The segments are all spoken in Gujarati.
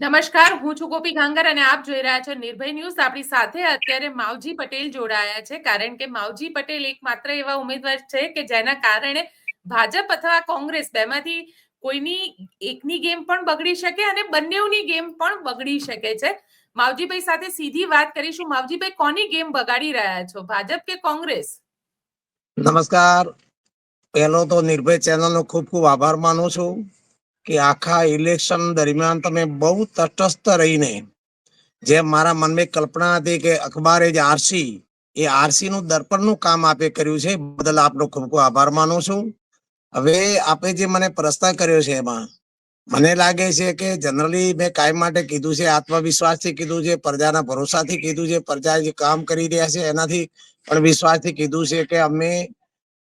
નમસ્કાર, હું છું ગોપી ગાંગર અને આપ જોઈ રહ્યા છો નિર્ભય ન્યૂઝ. આપણી સાથે અત્યારે માવજી પટેલ જોડાયા છે. કારણ કે માવજી પટેલ એકમાત્ર એવા ઉમેદવાર છે કે જેના કારણે ભાજપ અથવા કોંગ્રેસ બેમાંથી કોઈની એકની ગેમ પણ બગડી શકે અને બંનેની ગેમ પણ બગડી શકે છે. માવજીભાઈ સાથે સીધી વાત કરીશું. માવજીભાઈ, કોની ગેમ બગાડી રહ્યા છો? ભાજપ કે કોંગ્રેસ? નમસ્કાર. પહેલો તો નિર્ભય ચેનલનો ખૂબ ખૂબ આભાર માનું છું. કે આખા ઇલેક્શન દરમિયાન તમે બહુ તટસ્થ રહીને, જે મારા મનમાં કલ્પના હતી કે અખબારે જે આરસી, એ આરસી નું દર્પણનું કામ આપે કર્યું છે બદલ આપનો ખૂબ ખૂબ આભાર માનું છું. હવે આપે જે મને પ્રશ્ન કર્યો છે એમાં, મને લાગે છે કે જનરલી મેં કાયમ માટે કીધું છે, આત્મવિશ્વાસથી કીધું છે, પ્રજાના ભરોસાથી કીધું છે, પ્રજા જે કામ કરી રહ્યા છે એનાથી પણ વિશ્વાસથી કીધું છે કે અમે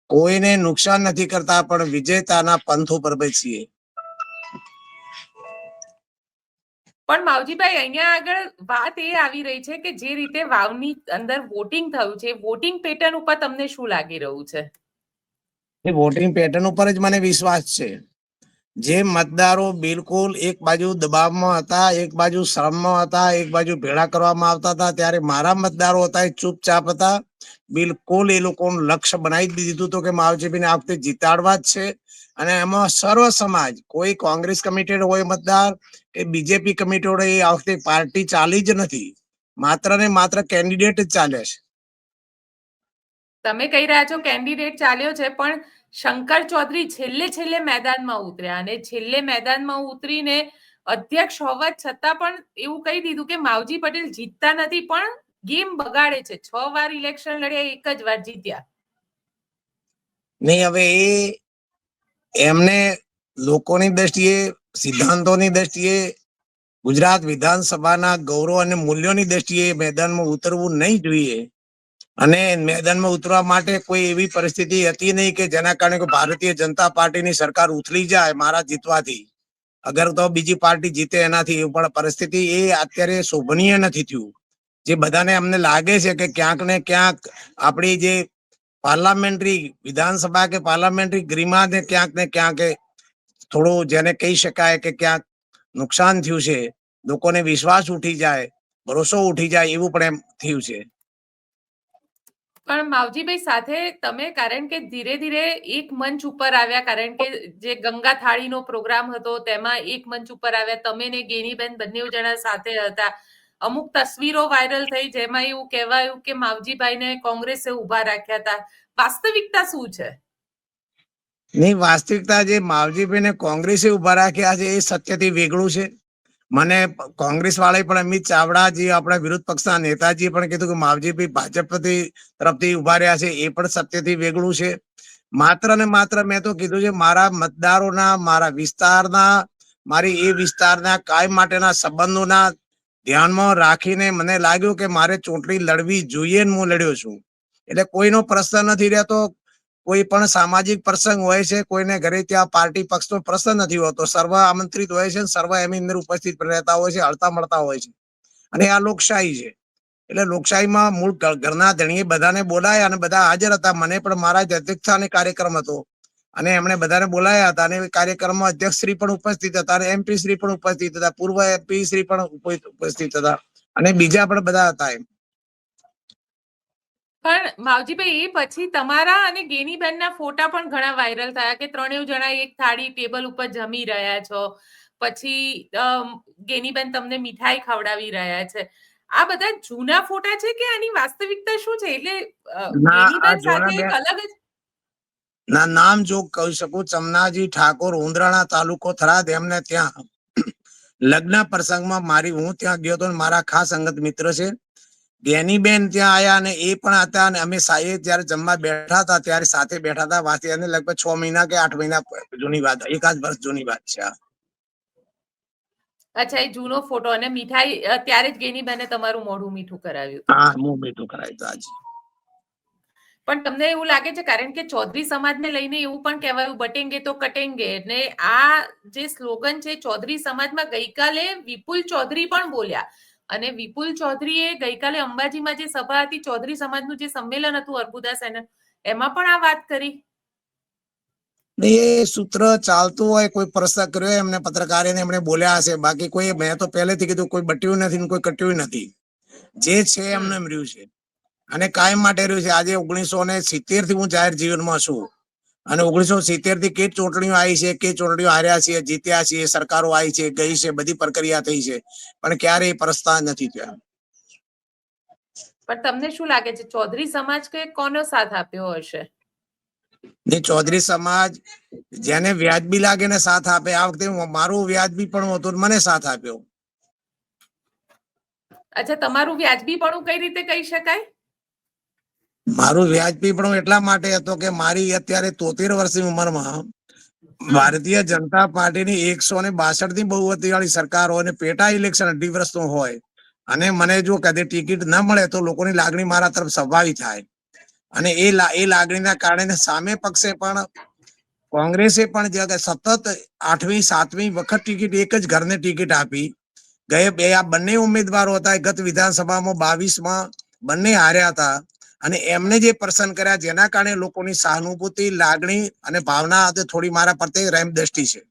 કોઈને નુકસાન નથી કરતા, પણ વિજેતાના પંથ ઉપર છીએ પણ માવજીભાઈ, અહીંયા આગળ વાત એ આવી રહી છે કે જે રીતે વાવની અંદર વોટિંગ થયું છે વોટિંગ પેટર્ન ઉપર તમને શું લાગી રહ્યું છે? એ વોટિંગ પેટર્ન ઉપર જ મને વિશ્વાસ છે. જે મતદારો બિલકુલ એક બાજુ દબાવમાં હતા, એક બાજુ શ્રમમાં હતા, એક બાજુ ભેળા કરવામાં આવતા હતા, ત્યારે મારા મતદારો હતા એ ચૂપચાપ હતા. બિલકુલ એ લોકોનું લક્ષ્ય બનાવી દીધું હતું કે માવજીભાઈને આ વખતે જીતાડવા જ છે. અને એમાં સર્વ સમાજ કોઈ કોંગ્રેસ કમિટેડ હોય મતદાર કે બીજેપી કમિટેડ હોય એ આ વખતે પાર્ટી ચાલી જ નથી. માત્ર ને માત્ર કેન્ડિડેટ જ ચાલે છે. તમે કહી રહ્યા છો કેન્ડિડેટ ચાલ્યો છે પણ શંકર ચૌધરી છેલ્લે છેલ્લે મેદાનમાં ઉતર્યા અને છેલ્લે મેદાનમાં ઉતરીને અધ્યક્ષ હોવા છતાં પણ એવું કહી દીધું કે માવજી પટેલ જીતતા નથી પણ ગેમ બગાડે છે. છ વાર ઇલેક્શન લડ્યા એક જ વાર જીત્યા. નહીં હવે એ એમને લોકોની દ્રષ્ટિએ, સિદ્ધાંતોની દ્રષ્ટિએ, ગુજરાત વિધાનસભાના ગૌરવ અને મૂલ્યોની દ્રષ્ટિએ મેદાનમાં ઉતરવું નહીં જોઈએ. અને મેદાનમાં ઉતરવા માટે કોઈ એવી પરિસ્થિતિ હતી નહીં કે જેના કારણે ભારતીય જનતા પાર્ટીની સરકાર ઉથલી જાય મારા જીતવાથી. અગર તો બીજી પાર્ટી જીતે એનાથી પણ પરિસ્થિતિ એ અત્યારે શોભનીય નથી થયું. જે બધાને અમને લાગે છે કે ક્યાંક ને ક્યાંક આપણી જે પાર્લામેન્ટરી વિધાનસભા કે પાર્લામેન્ટરી ગરિમા ને ક્યાંક ને ક્યાંક થોડું જેને કહી શકાય કે ક્યાંક નુકસાન થયું છે, લોકોને વિશ્વાસ ઉઠી જાય, ભરોસો ઉઠી જાય એવું પણ એમ થયું છે. પણ માવજીભાઈ સાથે તમે, કારણ કે ધીરે ધીરે એક મંચ ઉપર આવ્યા, કારણ કે જે ગંગા થાળીનો પ્રોગ્રામ હતો, તેમાં એક મંચ ઉપર આવ્યા, તમે ને ગેનીબેન બંને જણા સાથે હતા. અમુક તસવીરો વાયરલ થઈ જેમાં એવું કહેવાયું કે માવજીભાઈને કોંગ્રેસે ઊભા રાખ્યા હતા. વાસ્તવિકતા શું છે? નહીં, વાસ્તવિકતા જે માવજીભાઈને કોંગ્રેસે ઊભા રાખ્યા છે એ સત્યથી વેગળું છે. મને કોંગ્રેસ વાળા પણ અમિત ચાવડાજી, આપણા વિરોધ પક્ષના નેતાજી પણ કીધું કે માવજીભાઈ ભાજપ તરફથી ઊભા રહ્યા છે એ પણ સત્યથી વેગળું છે. માત્ર ને માત્ર મેં તો કીધું છે મારા મતદારોના, મારા વિસ્તારના, મારી એ વિસ્તારના કાયમ માટેના સંબંધોના ધ્યાનમાં રાખીને મને લાગ્યું કે મારે ચૂંટણી લડવી જોઈએ ને હું લડ્યો છું. એટલે કોઈનો પ્રશ્ન નથી રહેતો, કોઈ પણ સામાજિક પ્રસંગ હોય છે, કોઈને ઘરે ત્યાં પાર્ટી પક્ષનો પ્રશ્ન નથી હોતો, સર્વ આમંત્રિત હોય છે સર્વ એમની અંદર ઉપસ્થિત રહેતા હોય છે, હળતા મળતા હોય છે. અને આ લોકશાહી છે. એટલે લોકશાહીમાં મૂળ ઘરના ધણીએ બધાને બોલાયા અને બધા હાજર હતા. મને પણ મારા જ અધ્યક્ષતાને કાર્યક્રમ હતો. અને એમણે બધાને બોલાયા હતા અને કાર્યક્રમમાં અધ્યક્ષ શ્રી પણ ઉપસ્થિત હતા અને એમપી શ્રી પણ ઉપસ્થિત હતા પૂર્વ એમપી શ્રી પણ ઉપસ્થિત હતા અને બીજા પણ બધા હતા એમ. પણ માવજીભાઈ એ પછી તમારા અને ગેનીબેનના ફોટા પણ ઘણા વાયરલ થયા કે ત્રણેય જણા એક થાળી ટેબલ ઉપર જમી રહ્યા છો. પછી ગેનીબેન તમને મીઠાઈ ખવડાવી રહ્યા છે. આ બધા જૂના ફોટા છે કે આની વાસ્તવિકતા શું છે? એટલે ગેનીબેન સાથે એક અલગ જ ના નામ જો કહી શકું ચમનાજી ઠાકોર ઉંદરાણા તાલુકો થરાદ એમને ત્યાં લગ્ન પ્રસંગમાં મારી હું ત્યાં ગયો હતો મારા ખાસ અંગત મિત્ર છે. બેન ત્યાં આયા અને એ પણ હતા અને અમે સાહેબ જયારે જમવા બેઠા હતા ત્યારે સાથે બેઠા હતા વાંચી અને લગભગ છ મહિના કે આઠ મહિના જૂની વાત એકાદ વર્ષ જૂની વાત છે અચ્છા એ જૂનો ફોટો અને મીઠાઈ ત્યારે જ ગેની બેને તમારું મોઢું મીઠું કરાવ્યું. હા મોઢું મીઠું કરાવ્યું આજે પણ તમને એવું લાગે છે કારણ કે ચૌધરી સમાજને લઈને એવું પણ કહેવાયું બટેંગે તો કટેંગે. ને આ જે સ્લોગન છે ચૌધરી સમાજમાં ગઈકાલે વિપુલ ચૌધરી પણ બોલ્યા. અને વિપુલ ચૌધરીએ ગઈકાલે અંબાજીમાં જે સભા હતી ચૌધરી સમાજનું જે સંમેલન હતું અર્બુદા સેન એમાં પણ આ વાત કરી. એ સૂત્ર ચાલતું હોય કોઈ પ્રશ્ન કર્યો હોય એમને પત્રકારે એમણે બોલ્યા હશે. બાકી કોઈ મેં તો પહેલેથી કીધું કોઈ બટ્યું નથી કોઈ કટ્યું નથી. જે છે એમને મળ્યું છે. અને કાયમ માટે રહ્યું છે. આજે ઓગણીસો ને સિત્તેરથી હું જાહેર જીવનમાં છું. અને ઓગણીસો સિત્તેરથી કે ચૂંટણીઓ આવી છે. કે ચૂંટણીઓ હાર્યા છીએ જીત્યા છીએ સરકારો આવી છે ગઈ છે બધી પ્રક્રિયા થઈ છે. પણ ક્યારેય પ્રસ્થાન નથી થયા. પણ તમને શું લાગે છે? ચૌધરી સમાજ કે કોનો સાથ આપ્યો હશે? ને ચૌધરી સમાજ જેને વ્યાજબી લાગે ને સાથ આપે. આ વખતે મારું વ્યાજબી પણ હતું મને સાથ આપ્યો. અચ્છા તમારું વ્યાજબી પણ કઈ રીતે કહી શકાય? મારું વ્યાજબી પણ એટલા માટે હતો કે મારી અત્યારે તોતેર વર્ષની ઉંમરમાં ભારતીય જનતા પાર્ટીની એકસો ને બાસઠની બહુમતી વાળી સરકાર હોય અને પેટા ઇલેક્શન અઢી વર્ષનું હોય અને મને જો કદી ટિકિટ ન મળે તો લોકોની લાગણી મારા તરફ સ્વાભાવિક થાય. અને એ એ લાગણીના કારણે સામે પક્ષે પણ કોંગ્રેસે પણ જે સતત આઠમી, સાતમી વખત ટિકિટ, એક જ ઘરને ટિકિટ આપી. ગયે બે, આ બંને ઉમેદવારો હતા. ગત વિધાનસભામાં બાવીસમાં બંને હાર્યા હતા. અને એમને જે પસંદ કર્યા, જેના કારણે લોકોની સહાનુભૂતિ, લાગણી અને ભાવના આજે થોડી મારા પ્રત્યે રેમ દ્રષ્ટિ છે.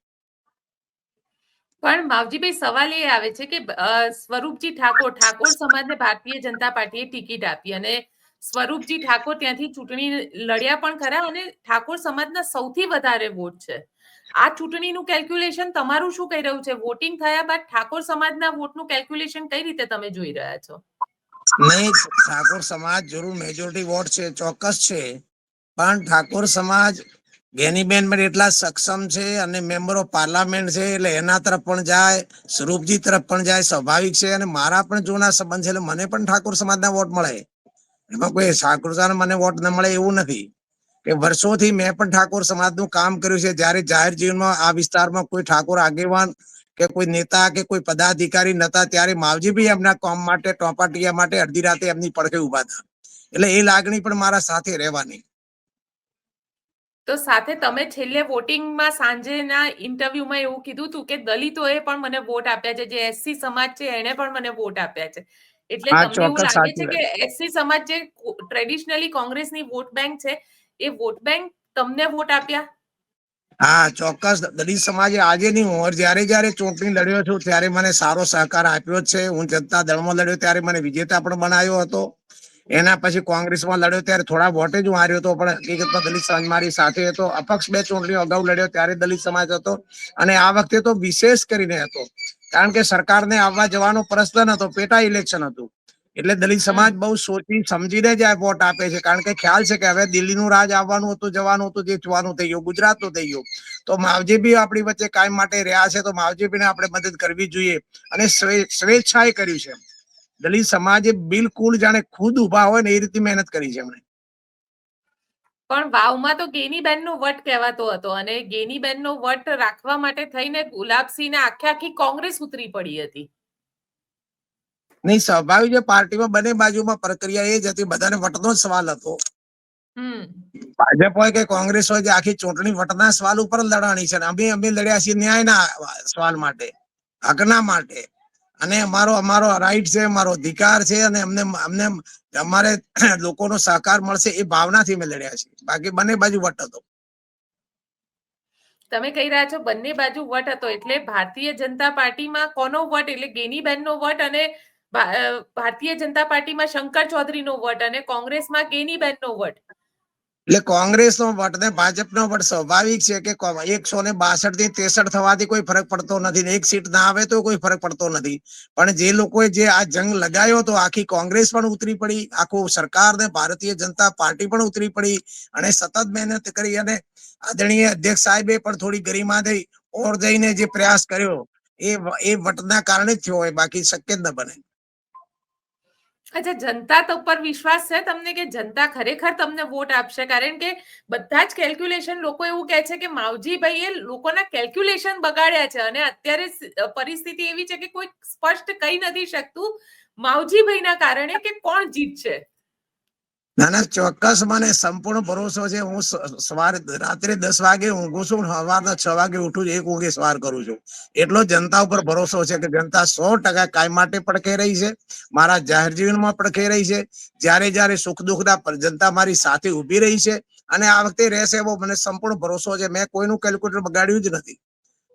પણ માવજીભાઈ સવાલ એ આવે છે કે સ્વરૂપજી ઠાકોર ઠાકોર સમાજને ભારતીય જનતા પાર્ટીએ ટિકિટ આપી અને સ્વરૂપજી ઠાકોર ત્યાંથી ચૂંટણી લડ્યા પણ ખરા અને ઠાકોર સમાજના સૌથી વધારે વોટ છે. આ ચૂંટણીનું કેલ્ક્યુલેશન તમારું શું કહી રહ્યું છે? વોટિંગ થયા બાદ ઠાકોર સમાજના વોટનું કેલ્ક્યુલેશન કઈ રીતે તમે જોઈ રહ્યા છો? નહીં ઠાકોર સમાજ જરૂર મેજોરિટી વોટ છે, ચોક્કસ છે. પણ ઠાકોર સમાજ ગેનીબેન પણ એટલા સક્ષમ છે અને મેમ્બર પાર્લામેન્ટ છે, એટલે એના તરફ પણ જાય, સ્વરૂપજી તરફ પણ જાય, સ્વાભાવિક છે. અને મારા પણ જૂના સંબંધ છે, એટલે મને પણ ઠાકોર સમાજના વોટ મળે. એમાં કોઈ ઠાકોર મને વોટ ન મળે એવું નથી. કે વર્ષોથી મેં પણ ઠાકોર સમાજનું કામ કર્યું છે. જ્યારે જાહેર જીવનમાં આ વિસ્તારમાં કોઈ ઠાકોર આગેવાન કે કોઈ નેતા કે કોઈ પદાધિકારી નતા ત્યારે માવજી બી એમના કામ માટે ટોપાટિયા માટે અડધી રાતે એમની પડખે ઊભા હતા એટલે એ લાગણી પણ મારા સાથે રહેવાની. તો સાથે તમે છેલ્લે વોટિંગમાં સાંજેના ઇન્ટરવ્યુમાં એવું કીધું હતું કે દલિતોએ પણ મને વોટ આપ્યા છે જે એસસી સમાજ છે એને પણ મને વોટ આપ્યા છે. એટલે તમને એવું લાગે છે કે એસસી સમાજ જે ટ્રેડિશનલી કોંગ્રેસની વોટ બેંક છે એ વોટ બેંક તમને વોટ આપ્યા? હા, ચોક્કસ. દલિત સમાજે આજે નહીં, હું જ્યારે જ્યારે ચૂંટણી લડ્યો છું, ત્યારે મને સારો સહકાર આપ્યો છે. હું જનતા દળમાં લડ્યો, ત્યારે મને વિજેતા પણ બનાવ્યો હતો. એના પછી કોંગ્રેસમાં લડ્યો, ત્યારે થોડા વોટે જ હું હાર્યો હતો, પણ હકીકતમાં દલિત સમાજ મારી સાથે હતો. અપક્ષ બે ચૂંટણીઓ અગાઉ લડ્યો, ત્યારે દલિત સમાજ હતો. અને આ વખતે તો વિશેષ કરીને હતો. કારણ કે સરકારને આવવા જવાનો પ્રશ્ન હતો પેટા ઇલેક્શન હતું. એટલે દલિત સમાજ બહુ સોચી સમજીને જ આ વોટ આપે છે. કારણ કે ખ્યાલ છે કે હવે દિલ્હીનું રાજ આવવાનું હતું જવાનું હતું જે થવાનું થઈ ગયું ગુજરાતનું થઈ ગયું. તો માવજી બી આપણી વચ્ચે કાયમ માટે રહ્યા છે તો માવજીબીને આપણે મદદ કરવી જોઈએ. અને સ્વેચ્છાએ કર્યું છે. દલિત સમાજે બિલકુલ જાણે ખુદ ઊભા હોય ને એ રીતે મહેનત કરી છે એમણે. પણ વાવમાં તો ગેનીબેનનો વટ કહેવાતો હતો અને ગેનીબેનનો વટ રાખવા માટે થઈને ગુલાબસિંહને આખે આખી કોંગ્રેસ ઉતરી પડી હતી. નહીં સ્વાભાવિક છે પાર્ટીમાં બંને બાજુમાં પ્રક્રિયા એ જ હતી. બધાને વટનો જ સવાલ હતો. ભાજપ હોય કે કોંગ્રેસ હોય કે આખી ચૂંટણી વટના સવાલ ઉપર લડાણી છે અમે અમે લડ્યા છીએ ન્યાયના સવાલ માટે હકના માટે. અને અમારો અમારો રાઈટ છે અમારો અધિકાર છે અને અમને અમને અમારે લોકોનો સહકાર મળશે એ ભાવનાથી અમે લડ્યા છીએ. બાકી બંને બાજુ વટ હતો. તમે કહી રહ્યા છો બંને બાજુ વટ હતો. એટલે ભારતીય જનતા પાર્ટીમાં કોનો વટ? એટલે ગેનીબેનનો વટ અને ભારતીય જનતા પાર્ટીમાં શંકર ચૌધરીનો વટ અને કોંગ્રેસમાં ગેનીબેનનો વોટ. એટલે કોંગ્રેસનો વટ ને ભાજપનો વટ સ્વાભાવિક છે કે એકસો ને બાસઠથી ત્રેસઠ થવાથી કોઈ ફરક પડતો નથી ને એક સીટ ના આવે તો કોઈ ફરક પડતો નથી. પણ જે લોકોએ જે આ જંગ લગાયો તો આખી કોંગ્રેસ પણ ઉતરી પડી, આખું સરકાર ને ભારતીય જનતા પાર્ટી પણ ઉતરી પડી અને સતત મહેનત કરી અને આદરણીય અધ્યક્ષ સાહેબે પણ થોડી ગરિમા દઈ, ઓર જઈને જે પ્રયાસ કર્યો, એ એ વટના કારણે જ થયો હોય, બાકી શક્ય જ ન બને. અચ્છા, જનતા તો પર વિશ્વાસ છે તમને કે જનતા ખરેખર તમને વોટ આપશે? કારણ કે બધા જ કેલ્ક્યુલેશન લોકો એવું કહે છે કે માવજીભાઈએ લોકોના કેલ્ક્યુલેશન બગાડ્યા છે અને અત્યારે પરિસ્થિતિ એવી છે કે કોઈ સ્પષ્ટ કહી નથી શકતું માવજીભાઈના કારણે કે કોણ જીતશે? ના ના ચોક્કસ મને સંપૂર્ણ ભરોસો છે. હું સવારે, રાત્રે દસ વાગે ઊંઘું છું સવારના છ વાગે ઉઠું એક ઊંઘે સવાર કરું છું. એટલો જનતા ઉપર ભરોસો છે કે જનતા સો ટકા કાયમ માટે પડખે રહી છે. મારા જાહેર જીવનમાં પડખે રહી છે. જ્યારે જ્યારે સુખ દુઃખના જનતા મારી સાથે ઊભી રહી છે. અને આ વખતે રહેશે એવો મને સંપૂર્ણ ભરોસો છે. મેં કોઈનું કેલ્ક્યુલેટર બગાડ્યું જ નથી.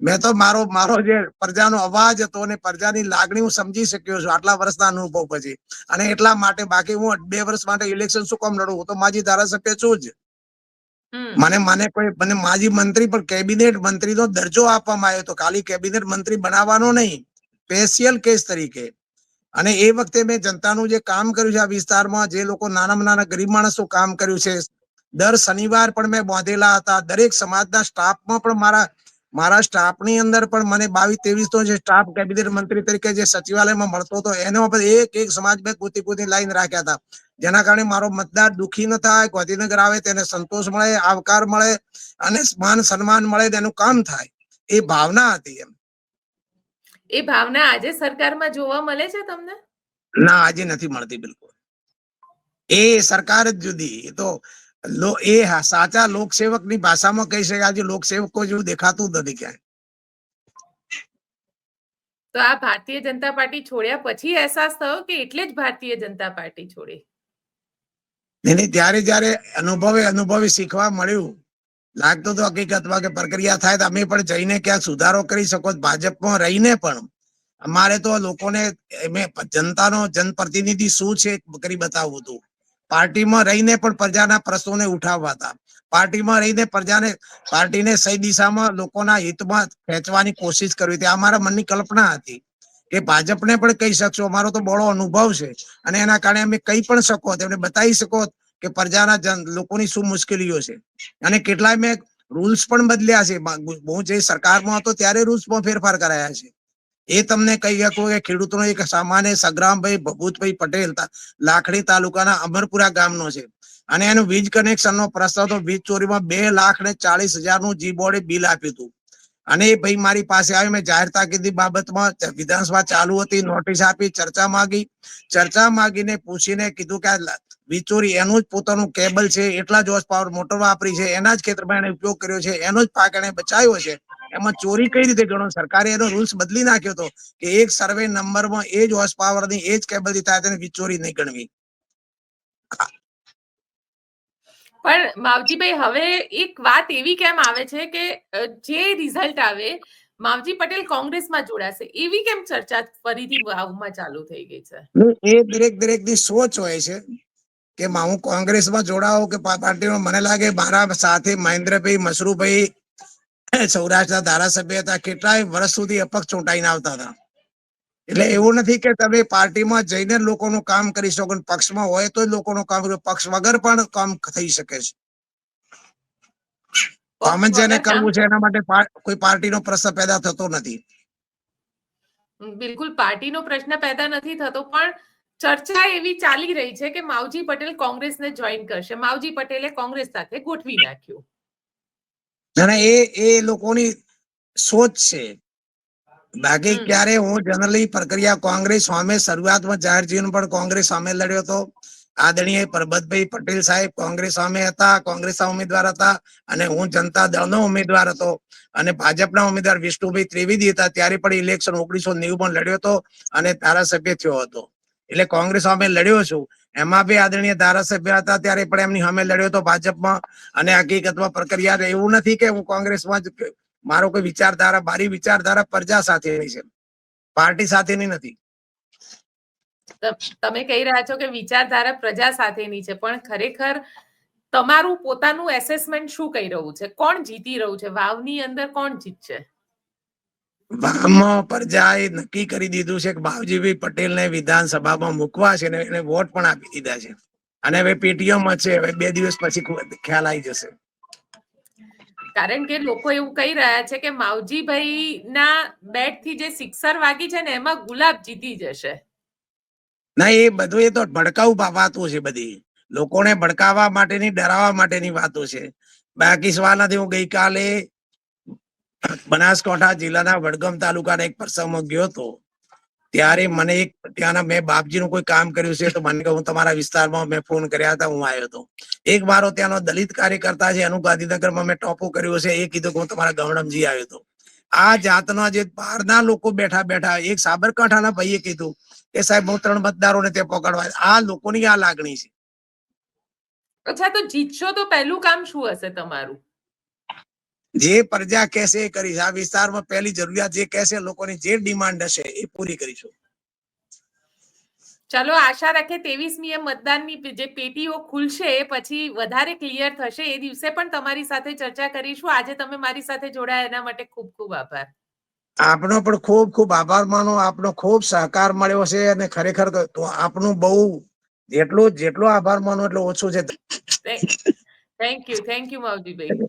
મેં તો મારો મારો જે પ્રજાનો અવાજ હતો અને પ્રજાની લાગણી હું સમજી શક્યો છું આટલા વર્ષના અનુભવ પછી. અને એટલા માટે બાકી હું બે વર્ષ માટે ઇલેક્શન શું કામ લડું? હું તો માજી ધારાસભ્ય છું જ. મને મને કોઈ મને માજી મંત્રી પણ કેબિનેટ મંત્રીનો દરજ્જો આપવામાં આવ્યો તો ખાલી કેબિનેટ મંત્રી બનાવવાનો નહીં સ્પેશિયલ કેસ તરીકે. અને એ વખતે મેં જનતાનું જે કામ કર્યું છે આ વિસ્તારમાં જે લોકો નાનામાં નાના ગરીબ માણસો કામ કર્યું છે દર શનિવાર પણ મેં બાંધેલા હતા. દરેક સમાજના સ્ટાફમાં પણ મારા મારા સ્ટાફની અંદર પણ મને બાવીસ ત્રેવીસ તો જે સ્ટાફ કેબિનેટ મંત્રી તરીકે જે સચિવાલયમાં મળતો હતો એનો પણ એક એક સમાજ બે પોતી પોતી લાઈન રાખ્યા હતા. જેના કારણે મારો મતદાર દુખી ન થાય ગાંધીનગર આવે તેને સંતોષ મળે આવકાર મળે અને માન સન્માન મળે તેનું કામ થાય. એ ભાવના હતી એમ. એ ભાવના આજે સરકારમાં જોવા મળે છે તમને? ના આજે નથી મળતી બિલકુલ. એ સરકાર જ જુદી. એ તો લો એ સાચા લોકસેવકની ભાષામાં કહી શકાય આજે લોકસેવકો જેવું દેખાતું નથી ક્યાંય. તો આ ભારતીય જનતા પાર્ટી છોડ્યા પછી અહેસાસ થયો કે એટલે જ ભારતીય જનતા પાર્ટી છોડી? નહીં, ત્યારે જયારે અનુભવે અનુભવે શીખવા મળ્યું લાગતું તો હકીકતમાં કે પ્રક્રિયા થાય તો અમે પણ જઈને ક્યાંક સુધારો કરી શકો ભાજપમાં રહીને પણ. અમારે તો લોકોને એમે જનતાનો જનપ્રતિનિધિ શું છે કરી બતાવવું હતું. પાર્ટીમાં રહીને પણ પ્રજાના પ્રશ્નોને ઉઠાવવા હતા પાર્ટીમાં રહીને પ્રજાને, પાર્ટીને સહી દિશામાં લોકોના હિતમાં ખેંચવાની કોશિશ કરવી હતી. આ મારા મનની કલ્પના હતી કે ભાજપને પણ કહી શકશો. અમારો તો બળો અનુભવ છે. અને એના કારણે અમે કહી પણ શકો તેમને બતાવી શકો કે પ્રજાના જન, લોકોની શું મુશ્કેલીઓ છે. અને કેટલાય મેં રૂલ્સ પણ બદલ્યા છે. હું જે સરકારમાં હતો, ત્યારે રૂલ્સમાં ફેરફાર કરાયા છે. એ તમને કહી શકું કે ખેડૂતોનો એક સામાન્ય સગ્રામભાઈ ભભૂતભાઈ પટેલ તા- લાખણી તાલુકાના અમરપુરા ગામનો છે. અને એનું વીજ કનેક્શન નો પ્રશ્ન હતો, વીજ ચોરીમાં બે લાખ ને ચાલીસ હજારનું જી બોર્ડે બિલ આપ્યું હતું. અને એ ભાઈ મારી પાસે આવી મેં જાહેર તાકીદી બાબતમાં વિધાનસભા ચાલુ હતી, નોટિસ આપી, ચર્ચા માંગી. ચર્ચા માંગીને પૂછીને કીધું કે આ લ- વીજ ચોરી એનું જ પોતાનું કેબલ છે એટલા જ હોર્સ પાવર મોટર વાપરી છે એના જ ખેતરમાં એને ઉપયોગ કર્યો છે એનો જ પાક એને બચાવ્યો છે. એમાં ચોરી કઈ રીતે ગણો? સરકારે એનો રૂલ્સ બદલી નાખ્યો હતો કે એક સર્વે નંબરમાં એ જ હોર્સ પાવરની એ જ કેબલથી થાય તેને વિચોરી નહીં ગણવી. પણ માવજીભાઈ હવે એક વાત એવી કેમ આવે છે કે જે રિઝલ્ટ આવે માવજી પટેલ કોંગ્રેસમાં જોડાશે એવી કેમ ચર્ચા ફરીથી આવમાં ચાલુ થઈ ગઈ છે? એ દરેક દરેકની સોચ હોય છે. કે માં હું કોંગ્રેસમાં જોડાઉં કે પાર્ટીમાં મને લાગે મારા સાથે મહેન્દ્રભાઈ મશરૂભાઈ સૌરાષ્ટ્રના ધારાસભ્ય હતા. કેટલાય વર્ષ સુધી અપક્ષ ચૂંટાઈને આવતા હતા. એટલે એવું નથી કે તમે પાર્ટીમાં જઈને લોકોનું કામ કરી શકો પક્ષમાં હોય તો લોકોનું કામ પક્ષ વગર પણ કામ થઈ શકે છે. કોમન જેને કરવું છે એના માટે કોઈ પાર્ટીનો પ્રશ્ન પેદા થતો નથી. બિલકુલ પાર્ટીનો પ્રશ્ન પેદા નથી થતો પણ ચર્ચા એવી ચાલી રહી છે કે માવજી પટેલ કોંગ્રેસને જોઈન કરશે. માવજી પટેલે કોંગ્રેસ સાથે ગોઠવી નાખ્યું. અને એ એ લોકોની સોચ છે. બાકી ક્યારે હું જનરલી પ્રક્રિયા કોંગ્રેસ સામે શરૂઆતમાં જાહેર જીવન પણ કોંગ્રેસ સામે લડ્યો હતો. આદરણીય પરબતભાઈ પટેલ સાહેબ કોંગ્રેસ સામે હતા કોંગ્રેસના ઉમેદવાર હતા અને હું જનતા દળનો ઉમેદવાર હતો અને ભાજપના ઉમેદવાર વિષ્ણુભાઈ ત્રિવેદી હતા. ત્યારે પણ ઇલેક્શન ઓગણીસો નેવું પણ લડ્યો હતો અને ધારાસભ્ય થયો હતો. એટલે કોંગ્રેસ સામે લડ્યો છું. એમાં બી આદરણીય ધારાસભ્ય હતા ત્યારે પણ એમની સામે લડ્યો હતો ભાજપમાં. અને હકીકતમાં પ્રક્રિયા એવું નથી કે હું કોંગ્રેસમાં જ મારો કોઈ વિચારધારા, મારી વિચારધારા પ્રજા સાથેની છે. પાર્ટી સાથેની નથી. તમે કહી રહ્યા છો કે વિચારધારા પ્રજા સાથેની છે, પણ ખરેખર તમારું પોતાનું એસેસમેન્ટ શું કહી રહ્યું છે? કોણ જીતી રહ્યું છે? વાવની અંદર કોણ જીતશે? પ્રજાએ નક્કી કરી દીધું છે કે બાવજીભાઈ પટેલને વિધાનસભામાં મૂકવા છે અને એને વોટ પણ આપી દીધા છે. અને હવે પેટીએમ છે હવે બે દિવસ પછી ખ્યાલ આવી જશે. કારણ કે લોકો એવું કહી રહ્યા છે કે માવજીભાઈ ના બેટથી જે સિક્સર વાગી છે ને એમાં ગુલાબ જીતી જશે. ના એ બધું એ તો ભડકાઉ વાતો છે બધી. લોકોને ભડકાવવા માટેની ડરાવવા માટેની વાતો છે. બાકી સવાલ નથી હું ગઈકાલે બનાસકાંઠા જિલ્લાના વડગામ તાલુકાના એક પ્રસંગમાં ગયો હતો. ત્યારે મને એક ત્યાંના મેં બાપજીનું કોઈ કામ કર્યું છે તો મને હું તમારા વિસ્તારમાં મેં ફોન કર્યા હતા, હું આવ્યો હતો. એક મારો ત્યાંનો દલિત કાર્યકર્તા છે એનું ગાંધીનગરમાં મેં ટોપો કર્યો છે, એ કીધું કે હું તમારા ગવડમજી આવ્યો હતો. આ જાતના જે બહારના લોકો બેઠા બેઠા, એક સાબરકાંઠાના ભાઈએ કીધું કે સાહેબ હું ત્રણ મતદારોને તે પકડવા આ લોકોની આ લાગણી છે. અચ્છા, તો જીતશો તો પહેલું કામ શું હશે તમારું? જે પ્રજા કહેશે એ કરીશ. આ વિસ્તારમાં પહેલી જરૂરિયાત જે કહેશે લોકોની જે ડિમાન્ડ હશે એ પૂરી કરીશું. ચલો આશા રાખે ત્રેવીસમી મતદાનની જે પેટીઓ ખુલશે પછી વધારે ક્લિયર થશે. એ દિવસે પણ તમારી સાથે ચર્ચા કરીશું. આજે તમે મારી સાથે જોડાયા એના માટે ખૂબ ખૂબ આભાર. આપનો પણ ખૂબ ખૂબ આભાર માનો. આપનો ખૂબ સહકાર મળ્યો છે અને ખરેખર તો આપનું બહુ જેટલો જેટલો આભાર માનો એટલો ઓછો છે. Thank you thank you Mavjibhai.